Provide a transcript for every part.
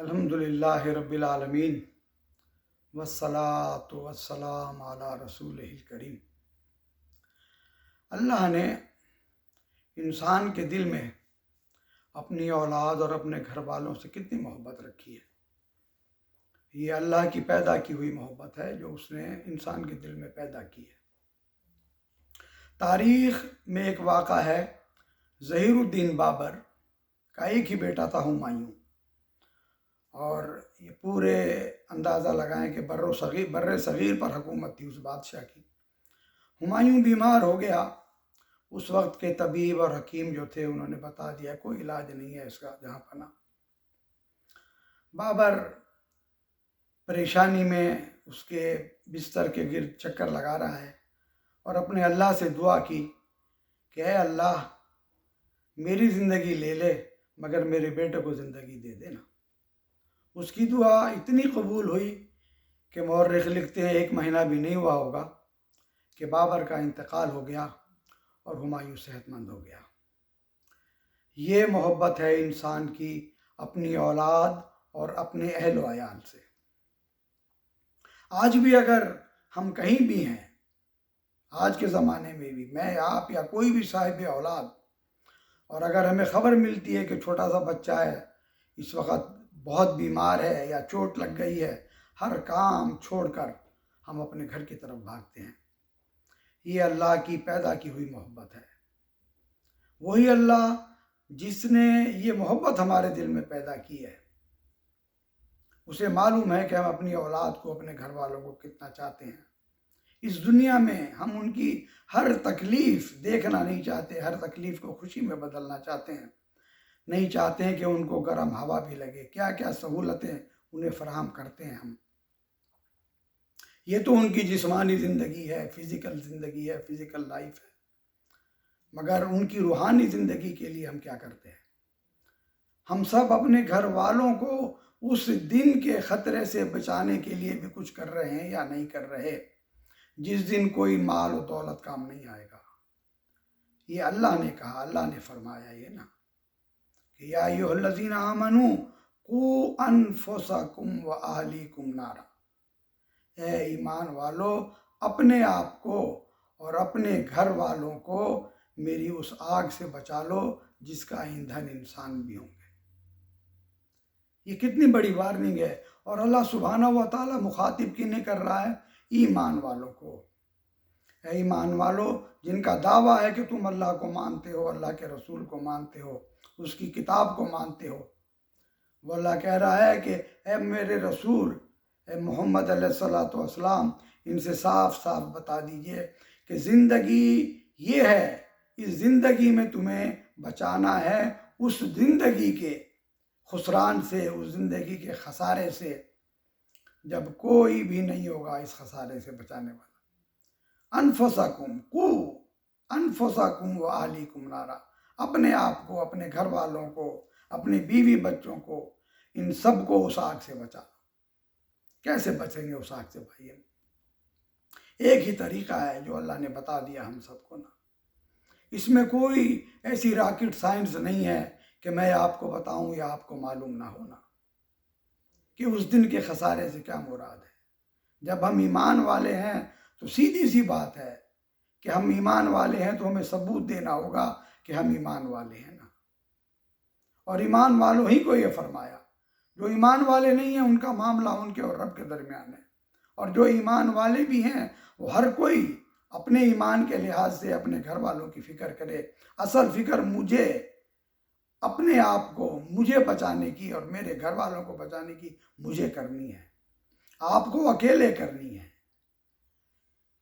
अल्हम्दुलिल्लाह रब्बिल आलमीन। वस्सलातु वस्सलाम अला रसूल करीम। अल्लाह ने इंसान के दिल में अपनी औलाद और अपने घर वालों से कितनी मोहब्बत रखी है? ये अल्लाह की पैदा की हुई मोहब्बत है जो उसने इंसान के दिल में पैदा की है। तारीख़ में एक वाक़ा है, ज़हीरुद्दीन बाबर का एक ही बेटा था हुमायूं। और ये पूरे अंदाज़ा लगाएँ कि बर्र सग़ीर बर्र सग़ीर पर हुकूमत थी उस बादशाह की। हुमायूं बीमार हो गया। उस वक्त के तबीब और हकीम जो थे, उन्होंने बता दिया, कोई इलाज नहीं है इसका, जहाँ पना बाबर परेशानी में उसके बिस्तर के गिर चक्कर लगा रहा है और अपने अल्लाह से दुआ की कि अल्लाह, मेरी ज़िंदगी ले ले, मगर मेरे बेटे को ज़िंदगी दे देना। उसकी दुआ इतनी कबूल हुई कि मौरख लिखते हैं, एक महीना भी नहीं हुआ होगा कि बाबर का इंतकाल हो गया और हुमायूं सेहतमंद हो गया। ये मोहब्बत है इंसान की अपनी औलाद और अपने अहल वयाल से। आज भी अगर हम कहीं भी हैं, आज के ज़माने में भी, मैं, आप या कोई भी साहिब औलाद, और अगर हमें ख़बर मिलती है कि छोटा सा बच्चा है, इस वक्त बहुत बीमार है या चोट लग गई है, हर काम छोड़कर हम अपने घर की तरफ़ भागते हैं। ये अल्लाह की पैदा की हुई मोहब्बत है। वही अल्लाह जिसने ये मोहब्बत हमारे दिल में पैदा की है। उसे मालूम है कि हम अपनी औलाद को, अपने घर वालों को कितना चाहते हैं। इस दुनिया में हम उनकी हर तकलीफ़ देखना नहीं चाहते, हर तकलीफ़ को खुशी में बदलना चाहते हैं। नहीं चाहते हैं कि उनको गर्म हवा भी लगे। क्या क्या सहूलतें उन्हें फराहम करते हैं हम? ये तो उनकी जिस्मानी ज़िंदगी है, फ़िज़िकल ज़िंदगी है, फ़िज़िकल लाइफ है। मगर उनकी रूहानी ज़िंदगी के लिए हम क्या करते हैं? हम सब अपने घर वालों को उस दिन के ख़तरे से बचाने के लिए भी कुछ कर रहे हैं या नहीं कर रहे? जिस दिन कोई माल और दौलत काम नहीं आएगा। ये अल्लाह ने कहा, अल्लाह ने फरमाया ये ना। कि या लजीना आमनु, कु व अहलीकुम नारा। ए ईमान वालो, अपने आप को और अपने घर वालों को मेरी उस आग से बचा लो जिसका ईंधन इंसान भी होंगे। ये कितनी बड़ी वार्निंग है और अल्लाह सुबहाना व ताला मुखातिब किन्हें कर रहा है? ईमान वालों को। ईमान वालों, जिनका दावा है कि तुम अल्लाह को मानते हो, अल्लाह के रसूल को मानते हो, उसकी किताब को मानते हो। वो अल्लाह कह रहा है कि, ए मेरे रसूल, ए मोहम्मद सलाम इनसे साफ़ साफ़ बता दीजिए कि ज़िंदगी ये है, इस ज़िंदगी में तुम्हें बचाना है, उस ज़िंदगी के खुसरान से, उस ज़िंदगी के खसारे से। जब कोई भी नहीं होगा इस खसारे से बचाने वाला। अनफसाकुम, कु, अनफसाकुम व आलिकुम नारा। अपने आप को, अपने घर वालों को, अपने बीवी बच्चों को, इन सबको उस आग से बचा। कैसे बचेंगे उस आग से भाई एक ही तरीका है जो अल्लाह ने बता दिया हम सबको ना। इसमें कोई ऐसी रॉकेट साइंस नहीं है कि मैं आपको बताऊँ या आपको मालूम ना होना कि उस दिन के खसारे से क्या मुराद है? जब हम ईमान वाले हैं तो सीधी सी बात है कि हम ईमान वाले हैं तो हमें सबूत देना होगा कि हम ईमान वाले हैं ना। और ईमान वालों ही को ये फरमाया, जो ईमान वाले नहीं हैं, उनका मामला उनके और रब के दरमियान है। और जो ईमान वाले भी हैं, वो हर कोई अपने ईमान के लिहाज से अपने घर वालों की फ़िक्र करे। असल फ़िक्र मुझे, अपने आप को मुझे बचाने की और मेरे घर वालों को बचाने की मुझे करनी है। आपको अकेले करनी है।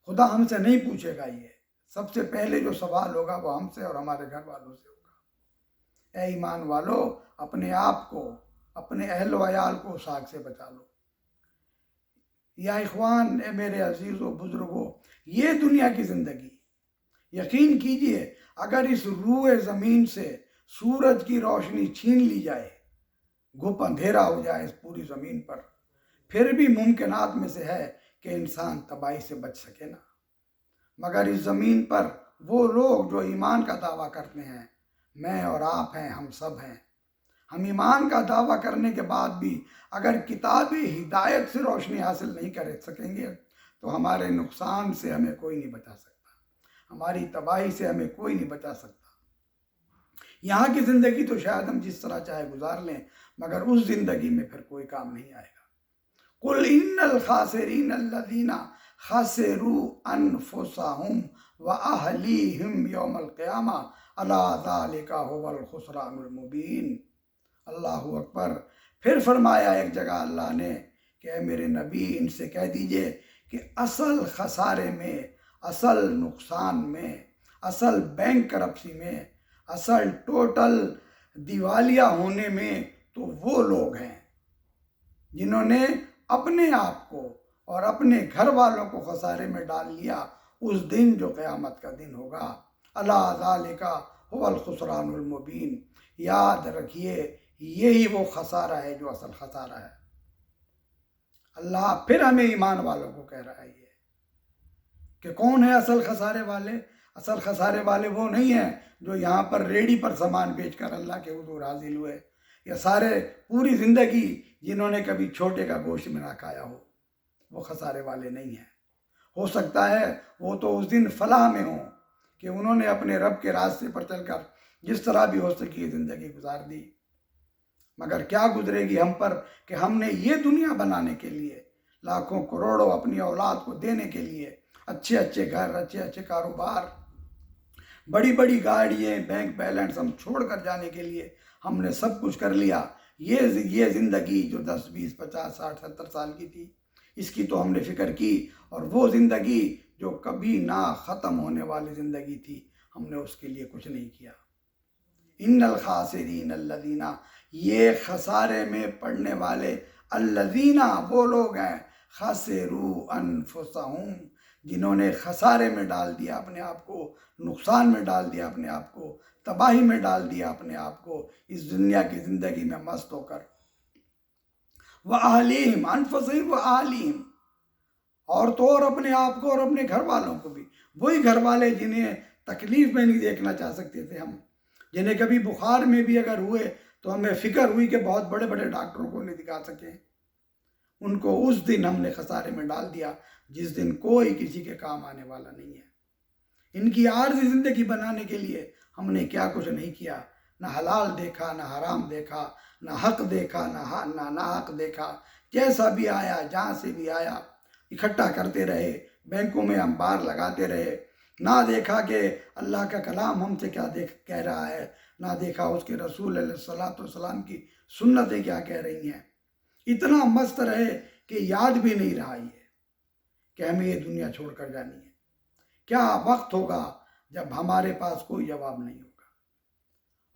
खुदा हमसे नहीं पूछेगा ये। सबसे पहले जो सवाल होगा वो हमसे और हमारे घर वालों से होगा। ए ईमान वालो, अपने आप को, अपने अहल वयाल को उस आग से बचा लो। या इखवान ए मेरे अजीज़ों, बुज़ुर्गों, ये दुनिया की ज़िंदगी। यकीन कीजिए, अगर इस रूए ज़मीन से सूरज की रोशनी छीन ली जाए गुप अंधेरा हो जाए इस पूरी ज़मीन पर, फिर भी मुमकिनात में से है कि इंसान तबाही से बच सके ना। मगर इस ज़मीन पर वो लोग जो ईमान का दावा करते हैं, मैं और आप हैं, हम सब हैं। हम ईमान का दावा करने के बाद भी अगर किताबी हिदायत से रोशनी हासिल नहीं कर सकेंगे तो हमारे नुकसान से हमें कोई नहीं बचा सकता। हमारी तबाही से हमें कोई नहीं बचा सकता। यहाँ की ज़िंदगी तो शायद हम जिस तरह चाहे गुजार लें, मगर उस ज़िंदगी में फिर कोई काम नहीं आएगा। कुल इन खासरीन अल्लदीना अनफुसहुम व अहलीहिम यौमल क़यामा अल्लाह अकबर फिर फरमाया एक जगह अल्लाह ने कि मेरे नबी, इनसे कह दीजिए कि असल खसारे में, असल नुकसान में, असल बैंक करप्सी में, असल टोटल दिवालिया होने में तो वो लोग हैं जिन्होंने अपने आप को और अपने घर वालों को खसारे में डाल लिया, उस दिन जो क़यामत का दिन होगा। अल्लाह का हवल खुसरानमबीन याद रखिए, यही वो खसारा है जो असल खसारा है। अल्लाह फिर हमें ईमान वालों को कह रहा है ये, कि कौन है असल खसारे वाले? असल खसारे वाले वो नहीं हैं जो यहाँ पर रेडी पर सामान बेचकर अल्लाह के हजूर हाजिल हुए। या सारे पूरी ज़िंदगी जिन्होंने कभी छोटे का गोश्त में ना खाया हो, वो खसारे वाले नहीं हैं। हो सकता है वो तो उस दिन फलाह में हों कि उन्होंने अपने रब के रास्ते पर चलकर जिस तरह भी हो सकी ज़िंदगी गुजार दी। मगर क्या गुजरेगी हम पर कि हमने ये दुनिया बनाने के लिए, लाखों करोड़ों अपनी औलाद को देने के लिए अच्छे अच्छे घर अच्छे अच्छे कारोबार बड़ी बड़ी गाड़ियाँ बैंक बैलेंस हम छोड़ कर जाने के लिए हमने सब कुछ कर लिया। ये ये ज़िंदगी जो दस, बीस, पचास, साठ, सत्तर साल की थी, इसकी तो हमने फ़िक्र की और वो ज़िंदगी जो कभी ना ख़त्म होने वाली ज़िंदगी थी, हमने उसके लिए कुछ नहीं किया। इन खासरीन अल्लदीना ये खसारे में पड़ने वाले अल्लदीना वो लोग हैं, खसरू अनफुसहूम। जिन्होंने खसारे में डाल दिया अपने आप को, नुकसान में डाल दिया अपने आप को, तबाही में डाल दिया अपने आप को, इस दुनिया की ज़िंदगी में मस्त होकर। वह आलीम अनफसीम व आलीम और तो और अपने आप को और अपने घर वालों को भी। वही घर वाले जिन्हें तकलीफ़ में नहीं देखना चाह सकते थे हम। जिन्हें कभी बुखार में भी अगर हुए तो हमें फ़िक्र हुई कि बहुत बड़े बड़े डॉक्टरों को नहीं दिखा सके। उनको उस दिन हमने खसारे में डाल दिया। जिस दिन कोई किसी के काम आने वाला नहीं है। इनकी आर्जी ज़िंदगी बनाने के लिए हमने क्या कुछ नहीं किया। ना हलाल देखा, ना हराम देखा, ना हक देखा, ना हा, ना ना हक देखा। जैसा भी आया, जहाँ से भी आया, इकट्ठा करते रहे। बैंकों में हम बार लगाते रहे। ना देखा कि अल्लाह का कलाम हमसे क्या देख, कह रहा है। ना देखा उसके रसूल सलाम की सुन्नतें क्या कह रही हैं। इतना मस्त रहे कि याद भी नहीं रहा ये। कि हमें ये दुनिया छोड़ कर जानी है। क्या वक्त होगा जब हमारे पास कोई जवाब नहीं होगा?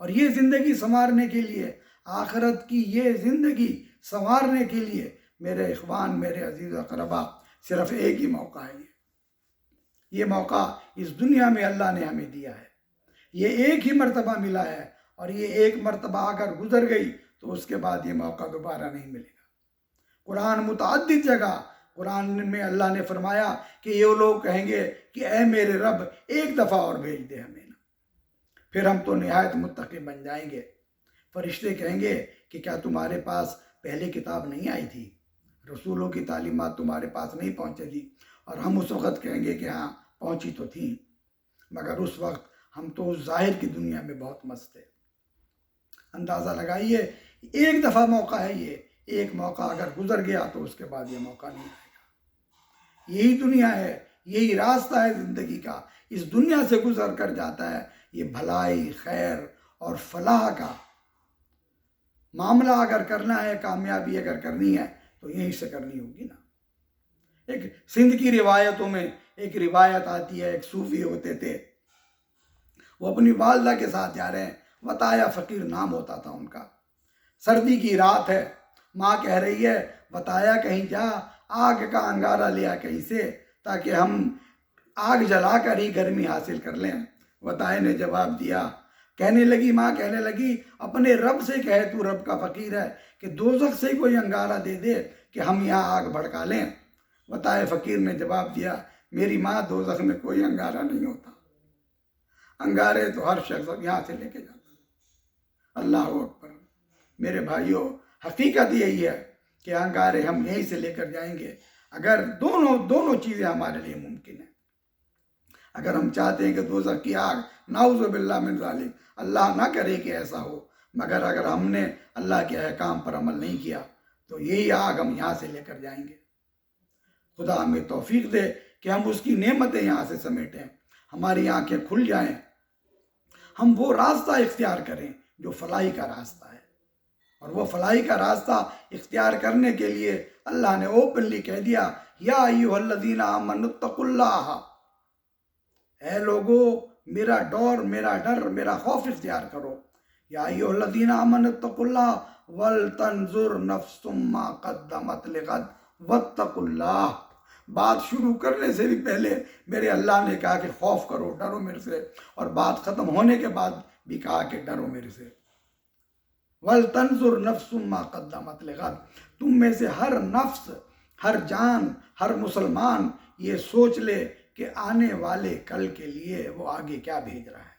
और ये ज़िंदगी संवारने के लिए, आखरत की ये ज़िंदगी संवारने के लिए मेरे इखवान, मेरे अज़ीज़ अकरबा, सिर्फ़ एक ही मौका है ये। ये मौका इस दुनिया में अल्लाह ने हमें दिया है। ये एक ही मरतबा मिला है और ये एक मरतबा अगर गुजर गई तो उसके बाद ये मौका दोबारा नहीं मिलेगा। कुरान मुतद जगह कुरान में अल्लाह ने फरमाया कि ये लोग कहेंगे कि, ए मेरे रब, एक दफ़ा और भेज दे हमें ना। फिर हम तो नहायत मुतक़ बन जाएँगे। फरिश्ते कहेंगे कि, क्या तुम्हारे पास पहले किताब नहीं आई थी? रसूलों की तालीमत तुम्हारे पास नहीं पहुँचे थी। और हम उस वक़्त कहेंगे कि हाँ पहुँची तो थी, मगर उस वक्त हम तो उस ज़ाहिर की दुनिया में बहुत मस्त थे। अंदाज़ा लगाइए, एक दफ़ा मौका है ये, एक मौका अगर गुजर गया तो उसके बाद ये मौका नहीं। यही दुनिया है, यही रास्ता है ज़िंदगी का। इस दुनिया से गुजर कर जाता है, ये भलाई, खैर और फलाह का मामला अगर करना है, कामयाबी अगर करनी है तो यहीं से करनी होगी ना। एक सिंध की रिवायतों में एक रिवायत आती है, एक सूफी होते थे। वो अपनी वालदा के साथ जा रहे हैं बताया फ़कीर नाम होता था उनका। सर्दी की रात है, माँ कह रही है बताया कहीं जा आग का अंगारा लिया कहीं से, ताकि हम आग जलाकर ही गर्मी हासिल कर लें। बताए ने जवाब दिया। कहने लगी, माँ कहने लगी, अपने रब से कहे, तू रब का फ़कीर है कि दोजख से कोई अंगारा दे दे कि हम यहाँ आग भड़का लें? बताए फ़कीर ने जवाब दिया, मेरी माँ दोजख में कोई अंगारा नहीं होता। अंगारे तो हर शख्स यहाँ से लेके जाता अल्लाह अकबर। मेरे भाइयों, हकीकत यही है कि अहंकार हम यहीं से लेकर जाएँगे? अगर दोनों दोनों चीज़ें हमारे लिए मुमकिन है। अगर हम चाहते हैं कि दो की आग, नाउज बिल्ला मिन अल्लाह ना करे कि ऐसा हो, मगर अगर हमने अल्लाह के अहकाम पर अमल नहीं किया तो यही आग हम यहाँ से लेकर जाएँगे। खुदा हमें तोफीक दे कि हम उसकी नेमतें यहाँ से समेटें, हमारी आँखें खुल जाएँ, हम वो रास्ता इख्तियार करें जो फलाई का रास्ता है। और वो फलाई का रास्ता इख्तियार करने के लिए अल्लाह ने ओपनली कह दिया, या यूहल्लदीना मनतकुल्लाह लोगो, मेरा डर मेरा डर, मेरा खौफ इख्तियार करो। या यूहल्लदीना अमनतकुल्लाह वल तंजुर नफ्सुम्मा कद्दमत लिगद बात शुरू करने से भी पहले मेरे अल्लाह ने कहा कि खौफ करो, डरो मेरे से। और बात ख़त्म होने के बाद भी कहा कि डरो मेरे से। वल तंजुर नफ्सुम्मा कद्दमत लगद तुम में से हर नफ्स, हर जान, हर मुसलमान ये सोच ले कि आने वाले कल के लिए वो आगे क्या भेज रहा है।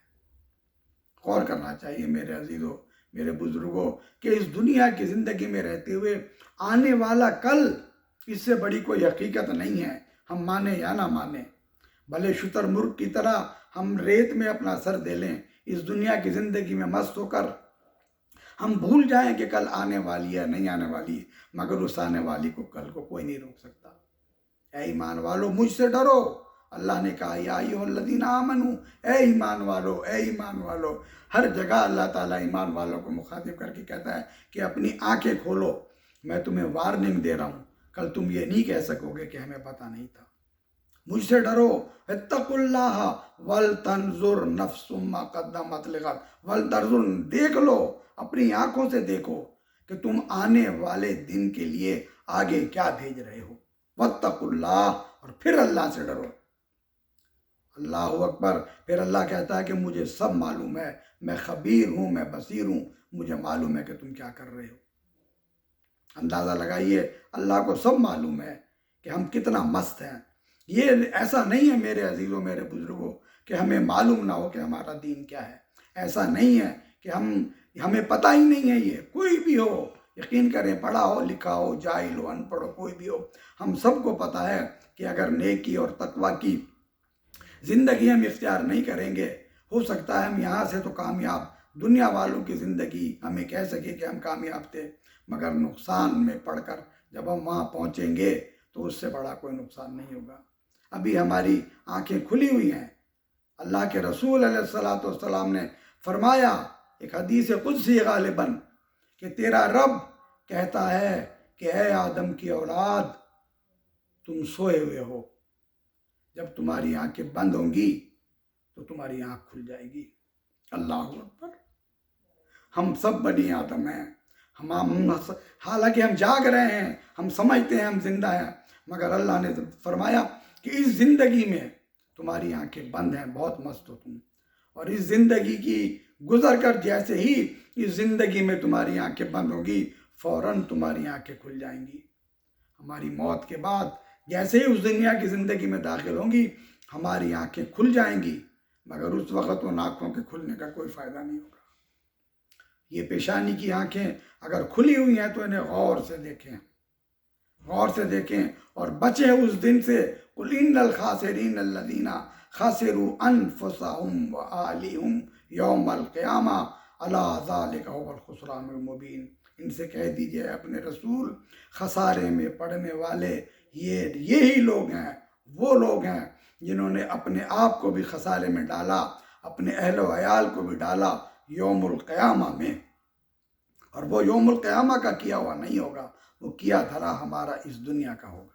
गौर करना चाहिए मेरे अजीज़ों, मेरे बुज़ुर्गों, कि इस दुनिया की ज़िंदगी में रहते हुए आने वाला कल इससे बड़ी कोई हकीकत नहीं है, हम माने या ना माने। भले शुतर मुर्ग की तरह हम रेत में अपना सर दे लें इस दुनिया की ज़िंदगी में मस्त होकर हम भूल जाएँ कि कल आने वाली है, नहीं आने वाली है। मगर उस आने वाली को कल को कोई नहीं रोक सकता। ऐ ईमान वालो, मुझसे डरो। अल्लाह ने कहा, या लदीना आमनू ए ईमान वालो ए ईमान वालो। हर जगह अल्लाह ताला ईमान वालों को मुखातिब करके कहता है कि अपनी आँखें खोलो। मैं तुम्हें वार्निंग दे रहा हूँ। कल तुम ये नहीं कह सकोगे कि हमें पता नहीं था। मुझसे डरो। वल तंजुर नफ्सुम्मा वल तर्जुर देख लो, अपनी आँखों से देखो कि तुम आने वाले दिन के लिए आगे क्या भेज रहे हो। वत्तकुल्लाह, और फिर अल्लाह से डरो। अल्लाह अकबर, फिर अल्लाह कहता है कि मुझे सब मालूम है। मैं खबीर हूँ, मैं बसीर हूँ, मुझे मालूम है कि तुम क्या कर रहे हो। अंदाज़ा लगाइए, अल्लाह को सब मालूम है कि हम कितना मस्त हैं। ये ऐसा नहीं है मेरे अजीज़ों, मेरे बुज़ुर्गों, कि हमें मालूम ना हो कि हमारा दीन क्या है। ऐसा नहीं है कि हम, हमें पता ही नहीं है ये। कोई भी हो, यकीन करें पढ़ा हो लिखा हो जाहिल हो, अनपढ़ हो, कोई भी हो, हम सबको पता है कि अगर नेकी और तकवा की ज़िंदगी हम इख्तियार नहीं करेंगे, हो सकता है हम यहाँ से तो कामयाब, दुनिया वालों की ज़िंदगी हमें कह सके कि हम कामयाब थे, मगर नुकसान में पढ़कर जब हम वहाँ पहुँचेंगे तो उससे बड़ा कोई नुकसान नहीं होगा। अभी हमारी आँखें खुली हुई हैं। अल्लाह के रसूल सलाम ने फरमाया, एक हदीस खुद सी गालिबन, कि तेरा रब कहता है कि है आदम की औलाद, तुम सोए हुए हो। जब तुम्हारी आँखें बंद होंगी तो तुम्हारी आँख खुल जाएगी। अल्लाह अकबर। हम सब बनी आदम हैं। हम हम, हालाँकि हम जाग रहे हैं, हम समझते हैं, हम ज़िंदा हैं मगर अल्लाह ने तो फरमाया कि इस ज़िंदगी में तुम्हारी आँखें बंद हैं, बहुत मस्त हो तुम। और इस ज़िंदगी की गुजर कर जैसे ही इस ज़िंदगी में तुम्हारी आँखें बंद होगी, फ़ौरन तुम्हारी आँखें खुल जाएँगी। हमारी मौत के बाद जैसे ही उस दुनिया की ज़िंदगी में दाखिल होंगी, हमारी आँखें खुल जाएँगी, मगर उस वक़्त उन आँखों के खुलने का कोई फ़ायदा नहीं होगा। ये पेशानी की आँखें अगर खुली हुई हैं तो इन्हें गौर से देखें। गौर से देखें और बचें उस दिन से उलिन खासरीन लदीना खासरू अनफुसहुम व आलिहुम यौम क़यामा अलाज़ालखुसरान मुबीन। इनसे कह दीजिए, अपने रसूल खसारे में पड़ने वाले ये, यही लोग हैं, वो लोग हैं जिन्होंने अपने आप को भी खसारे में डाला, अपने अहल वयाल को भी डाला योमुल में। और वो योमुल का किया हुआ नहीं होगा। वो किया धरा हमारा इस दुनिया का होगा।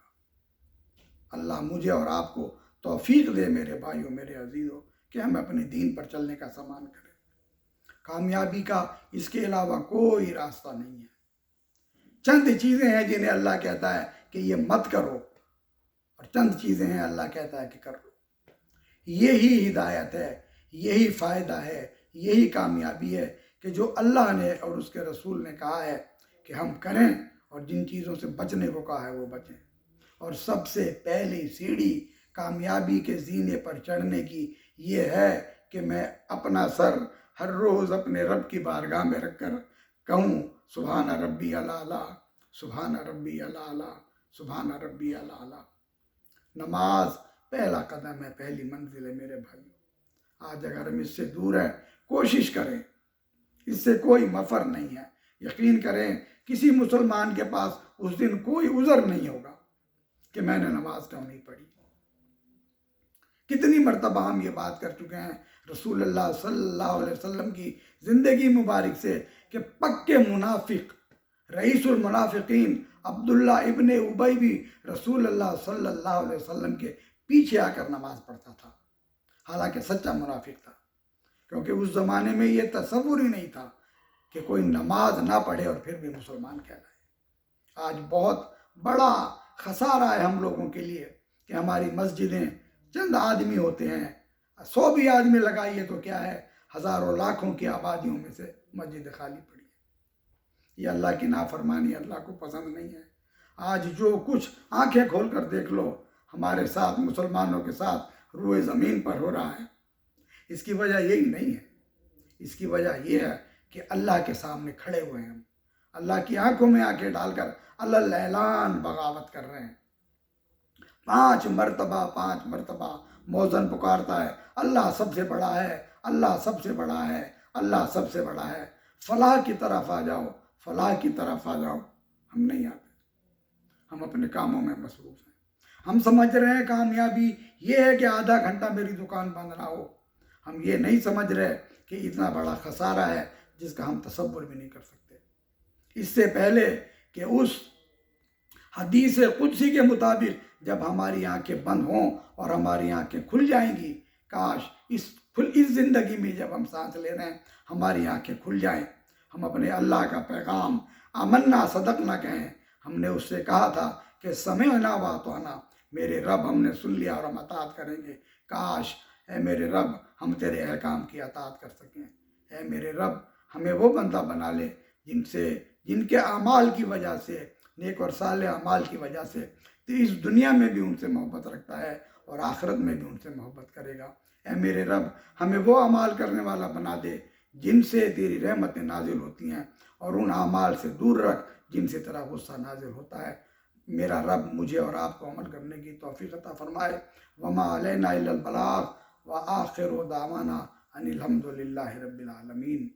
अल्लाह मुझे और आपको तोफ़ीक दे मेरे भाइयों, मेरे अजीज़ों, कि हम अपने दीन पर चलने का सामान करें। कामयाबी का इसके अलावा कोई रास्ता नहीं है। चंद चीज़ें हैं जिन्हें अल्लाह कहता है कि ये मत करो, और चंद चीज़ें हैं अल्लाह कहता है कि कर लो। यही हिदायत है, यही फ़ायदा है, यही कामयाबी है कि जो अल्लाह ने और उसके रसूल ने कहा है कि हम करें और जिन चीज़ों से बचने को कहा है वो बचें। और सबसे पहली सीढ़ी कामयाबी के जीने पर चढ़ने की ये है कि मैं अपना सर हर रोज़ अपने रब की बारगाह में रख कर कहूँ सुबहान रबी अला सुबहान रबी अला सुबहान रबी अला नमाज़, पहला कदम है, पहली मंजिल है मेरे भाइयों। आज अगर हम इससे दूर हैं, कोशिश करें। इससे कोई मफर नहीं है। यकीन करें, किसी मुसलमान के पास उस दिन कोई उज़र नहीं होगा कि मैंने नमाज़ क्यों नहीं पढ़ी। कितनी मरतबा हम ये बात कर चुके हैं रसूल सल्लल्लाहु अलैहि वसल्लम की ज़िंदगी मुबारक से कि पक्के मुनाफिक, रईसुल मुनाफिकीन अब्दुल्ला इब्ने उबई भी रसूल सल्लल्लाहु अलैहि वसल्लम के पीछे आकर नमाज़ पढ़ता था। हालाँकि सच्चा मुनाफिक था, क्योंकि उस ज़माने में ये तस्वुर ही नहीं था। कि कोई नमाज़ ना पढ़े और फिर भी मुसलमान कहलाए आज बहुत बड़ा खसारा है हम लोगों के लिए कि हमारी मस्जिदें चंद आदमी होते हैं, सौ भी आदमी लगाइए तो क्या है? हज़ारों लाखों की आबादियों में से मस्जिद खाली पड़ी है। ये अल्लाह की नाफरमानी अल्लाह को पसंद नहीं है। आज जो कुछ आँखें खोल कर देख लो, हमारे साथ मुसलमानों के साथ रुए ज़मीन पर हो रहा है। इसकी वजह यही नहीं है। इसकी वजह यह है कि अल्लाह के सामने खड़े हुए हैं अल्लाह की आँखों में आँखें डालकर अल्लाह ऐलान बगावत कर रहे हैं। पाँच मरतबा पाँच मरतबा, मौजन पुकारता है, अल्लाह सबसे बड़ा है, अल्लाह सबसे बड़ा है, अल्लाह सबसे बड़ा है। फलाह की तरफ़ आ जाओ, फलाह की तरफ़ आ जाओ। हम नहीं आते। हम अपने कामों में मसरूफ हैं। हम समझ रहे हैं कामयाबी ये है कि आधा घंटा मेरी दुकान बंद ना हो। हम ये नहीं समझ रहे कि इतना बड़ा खसारा है जिसका हम तस्वुर भी नहीं कर सकते। इससे पहले कि उस हदीस कुदसी के मुताबिक जब हमारी आँखें बंद हों और हमारी आँखें खुल जाएँगी, काश इस खुल, इस ज़िंदगी में जब हम सांस ले रहे हैं, हमारी आँखें खुल जाएँ। हम अपने अल्लाह का पैगाम अमन्ना सदक ना कहें। हमने उससे कहा था कि समय ना बात आना मेरे रब हमने सुन लिया और हम अतात करेंगे। काश है मेरे रब, हम तेरे अहकाम की अतात कर सकें। है मेरे रब हमें वो बंदा बना ले जिनसे, जिनके अमाल की वजह से, नेक और साल अमाल की वजह से तो इस दुनिया में भी उनसे मोहब्बत रखता है और आखिरत में भी उनसे मोहब्बत करेगा। ए मेरे रब, हमें वो अमाल करने वाला बना दे जिनसे तेरी रहमतें नाजिल होती हैं और उन अमाल से दूर रख जिनसे तेरा गुस्सा नाजिल होता है। मेरा रब, मुझे और आपको अमल करने की तोफ़ी अता फरमाए। वमा अलैना बलाग व आखिर दावाना अनिल रब्बिल आलमीन।